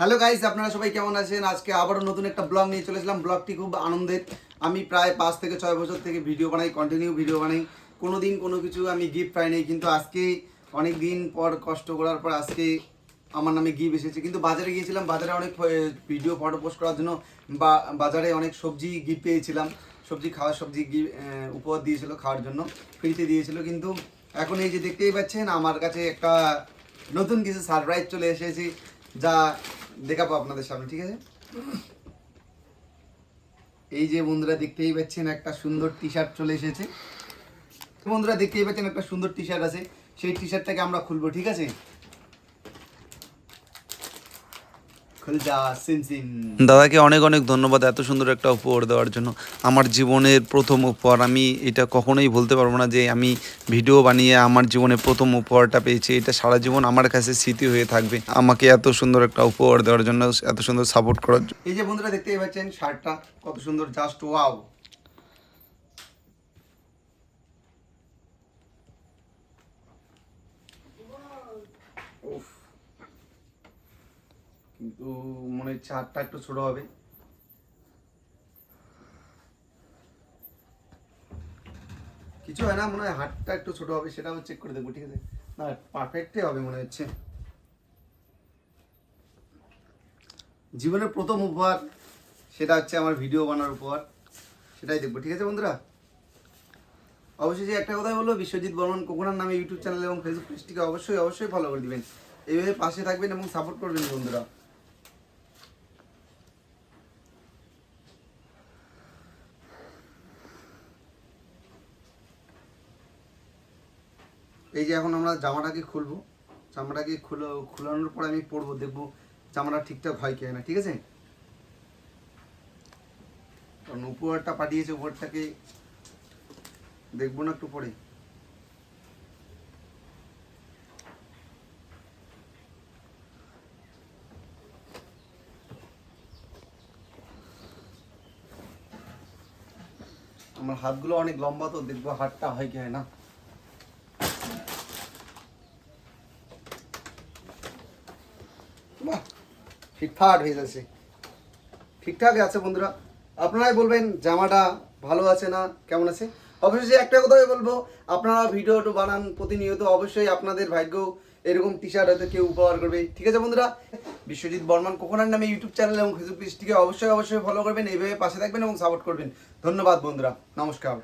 Hello guys আপনারা সবাই কেমন আছেন? আজকে আবারও নতুন একটা ব্লগ নিয়ে চলেছিলাম ব্লগটি খুব আনন্দের। আমি প্রায় পাঁচ থেকে ছয় বছর থেকে ভিডিও বানাই কন্টিনিউ ভিডিও বানাই। কোনো দিন কোনো কিছু আমি গিফট পাইনি কিন্তু আজকে অনেক দিন পর, কষ্ট করার পর আজকে আমার নামে গিফট এসেছে। কিন্তু বাজারে গিয়েছিলাম, বাজারে অনেক ভিডিও ফটো পোস্ট করার জন্য বা, বাজারে অনেক সবজি গিফট পেয়েছিলাম। সবজি, খাওয়ার সবজি উপহার দিয়েছিল খাওয়ার জন্য ফ্রিতে দিয়েছিল। কিন্তু এখন এই যে দেখতেই পাচ্ছেন, আমার কাছে একটা নতুন কিছু সারপ্রাইজ চলে এসেছি, যা দেখাবো আপনাদের সামনে, ঠিক আছে? এই যে বন্ধুরা দেখতেই পাচ্ছেন একটা সুন্দর টি শার্ট চলে এসেছে। বন্ধুরা দেখতেই পাচ্ছেন একটা সুন্দর টি শার্ট আছে। সেই টি শার্টটাকে আমরা খুলবো, ঠিক আছে খুল যা সিন সিন দাদাকে অনেক অনেক ধন্যবাদ এত সুন্দর একটা উপহার দেওয়ার জন্য। আমার জীবনের প্রথম উপহার আমি এটা কখনোই বলতে পারব না যে আমি ভিডিও বানিয়ে আমার জীবনে প্রথম উপহারটা পেয়েছি। এটা সারা জীবন আমার কাছে স্মৃতি হয়ে থাকবে। আমাকে এত সুন্দর একটা উপহার দেওয়ার জন্য এত সুন্দর সাপোর্ট করার জন্য এই যে বন্ধুরা দেখতেই পাচ্ছেন শার্টটা কত সুন্দর জাস্ট ওয়াও কিন্তু মনে হচ্ছে হাতটা একটু ছোট হবে। কিছু হয় না, মনে হয় হাতটা একটু ছোট হবে, সেটাও চেক করে দেখব, ঠিক আছে? না পারফেক্টই হবে মনে হচ্ছে। জীবনের প্রথম উপহার, সেটা হচ্ছে আমার ভিডিও বানার উপহার, সেটাই দেখব, ঠিক আছে বন্ধুরা? অবশ্যই যে একটা কথাই বলব, বিশ্বজিৎ বর্মন কোকোনার নামে ইউটিউব চ্যানেল এবং ফেসবুক পেজটিকে অবশ্যই অবশ্যই ফলো করে দিবেন। এইভাবে পাশে থাকবেন এবং সাপোর্ট করবেন বন্ধুরা। এই যে এখন আমরা জামাটাকে খুলবো। জামাটাকে খুলো, খুলানোর পর আমি পরবো, দেখব জামাটা ঠিকঠাক হয় কিনা, ঠিক আছে? কারণ উপহারটা পাঠিয়েছে, উপহারটাকে দেখব না একটু পরে। আমার হাতগুলো অনেক লম্বা তো, দেখব হাতটা হয় কি হয় না ঠিকঠাক হয়ে যাচ্ছে। ঠিকঠাক আছে বন্ধুরা। আপনারাই বলবেন, জামাটা ভালো আছে না, কেমন আছে? অবশ্যই একটা কথাই বলব, আপনারা ভিডিও বানান প্রতিনিয়ত, অবশ্যই আপনাদের ভাগ্য এরকম টি শার্ট হয়তো কেউ উপহার করবে। ঠিক আছে বন্ধুরা? বিশ্বজিৎ বর্মান কোকোনার নামে ইউটিউব চ্যানেল এবং ফেসবুক পেজটিকে অবশ্যই অবশ্যই ফলো করবেন, এইভাবে পাশে থাকবেন এবং সাপোর্ট করবেন। ধন্যবাদ বন্ধুরা। নমস্কার।